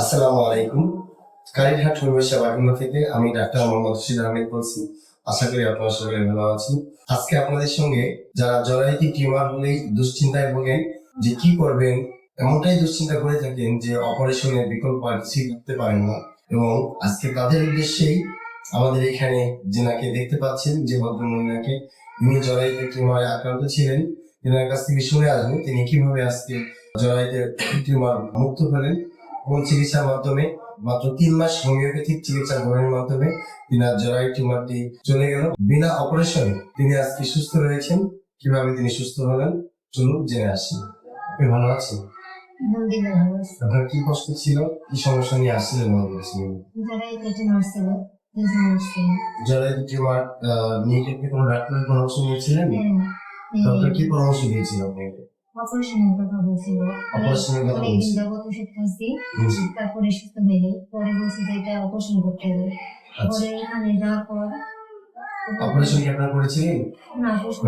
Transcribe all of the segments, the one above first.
আসসালামু আলাইকুম। কালীঘাট হবিষ্যা বাগিমা থেকে আমি ডাক্তার মোহাম্মদ রশিদ আহমেদ বলছি। আশা করি আপনার সকলে ভালো আছি আজকে আপনাদের সঙ্গে যারা জরায়ুতি টিউমার হলেই দুশ্চিন্তায় ভোগেন, যে কি করবেন, এমনটাই দুশ্চিন্তা করে থাকেন যে অপারেশনের বিকল্প আর কিছুই করতে পারেন না। এবং আজকে তাদের উদ্দেশ্যেই আমাদের এখানে যেনাকে দেখতে পাচ্ছেন, যে ভদ্রমহিলাকে তিনি জরায়ুতে টিউমারে আক্রান্ত ছিলেন। তেনার কাছ থেকে শুনে আসব তিনি কীভাবে আজকে জরায়ুতে টিউমার মুক্ত হলেন। এবং চিকিৎসার মাধ্যমে? মাত্র তিন মাস হোমিওপ্যাথিক চিকিৎসা গ্রহণের মাধ্যমে তিনার জরায়ু টিউমারটি চলে গেল। বিনা অপারেশনে তিনি আজকে সুস্থ রয়েছেন। কীভাবে তিনি সুস্থ হলেন? চলুন জেনে আসি। আপনি ভালো আছেন? আছি। আপনার কি কষ্ট ছিল? কি সমস্যা নিয়ে আসছিলেন জরায়ু টিউমার নিয়ে কোনো ডাক্তারের পরামর্শ নিয়েছিলেন? ডক্টর কি পরামর্শ দিয়েছিল আপনাকে? অপারেশনের কথা বলছিল। অপারেশনের কথা বলছিল। যাবত ওষুধ খাইছি তারপরে সুস্থ হয়ে যাই পরে বলছি যে এটা অপারেশন করতে হবে। আচ্ছা। পরে এখানে যাওয়ার পর অপারেশন কি আপনার করেছিলেন? না অপারেশন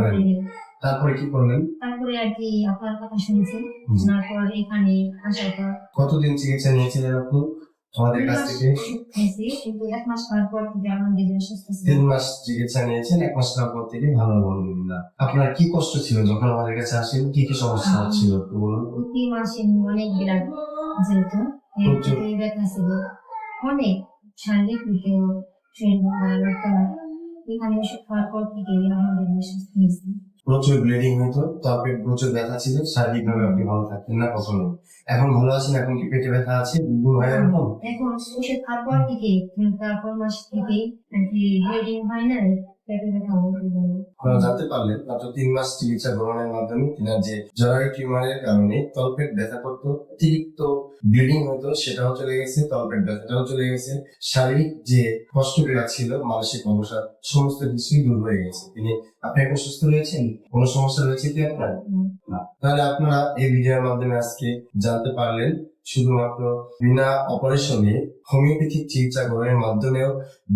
তারপরে কি করলেন? তারপরে আর কি আপনার কথা শুনেছি। জি। পর এখানে আসার পর কতদিন চিকিৎসা নিয়েছিলেন আপনি? আমাদের কাছ থেকে কিন্তু এক মাস পর থেকে তিন মাস চিকিৎসা নিয়েছেন এক মাস পর থেকে ভালো আলহামদুলিল্লাহ আপনার কি কষ্ট ছিল যখন আমাদের কাছে আসেন? কি কি সমস্যা হচ্ছিল একটু বলুন? প্রতি মাসে অনেক ব্যথা ছিল অনেক শারীরিক দিকে শরীর ভালো লাগতো না এখানে ওষুধ খাওয়ার পর থেকে আলহামদুলিল্লাহ সুস্থ হয়েছি প্রচুর ব্লিডিং হতো তারপরে প্রচুর ব্যথা ছিল শারীরিক ভাবে আপনি ভালো থাকতেন না কখনো। এখন ভালো আছেন এখন কি পেটে ব্যথা আছে? হয় এরকম এখন ওষুধ খাওয়ার পর থেকে তারপর মাস থেকে ব্লিডিং হয় না জানতে পারলেন মাত্র তিন মাস চিকিৎসা গ্রহণের মাধ্যমে তিনার যে জরায়ু টিউমারের কারণে তলপেট ব্যথা করতো অতিরিক্ত ব্লিডিং হতো সেটাও চলে গেছে তলপেট ব্যথাটাও চলে গেছে। শারীরিক যে কষ্টগুলো ছিল মানসিক অবসাদ সমস্ত কিছুই দূর হয়ে গেছে। তিনি আপনি এখন সুস্থ রয়েছেন? কোনো সমস্যা রয়েছে কি আপনার? না। তাহলে আপনারা এই ভিডিওর মাধ্যমে আজকে জানতে পারলেন শুধুমাত্র বিনা অপারেশনে হোমিওপ্যাথিক চিকিৎসা গ্রহণের মাধ্যমেও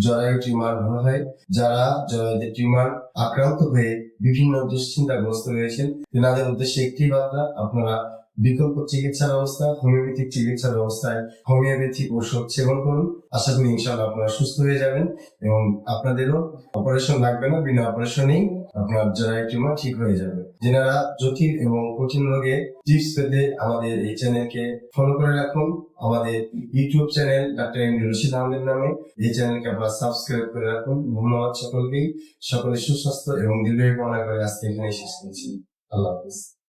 জরায়ু টিউমার ভালো হয়। যারা জরায়ুতে টিউমার আক্রান্ত হয়ে বিভিন্ন দুশ্চিন্তাগ্রস্ত রয়েছেন, তেনাদের উদ্দেশ্যে একটি বার্তা আপনারা বিকল্প চিকিৎসা ব্যবস্থা, হোমিওপ্যাথিক চিকিৎসা ব্যবস্থায় হোমিওপ্যাথিক ঔষধ সেবন করুন। আশা করি ইনশাআল্লাহ আপনারা সুস্থ হয়ে যাবেন এবং আপনাদেরও অপারেশন লাগবে না, বিনা অপারেশনেই আপনার জরায়ু টিউমার ঠিক হয়ে যাবে। যেনারা জটিল এবং কঠিন রোগে টিপস পেতে আমাদের এই চ্যানেলকে ফলো করে রাখুন। আমাদের YouTube channel doctor M Rashid Ahmed নামে। এই চ্যানেলকে আপনারা সাবস্ক্রাইব করে রাখুন। ধন্যবাদ সকলকেই। সকলের সুস্বাস্থ্য এবং দীর্ঘায়ু কামনা করে আজকে এখানে শেষ করছি। আল্লাহ হাফিজ।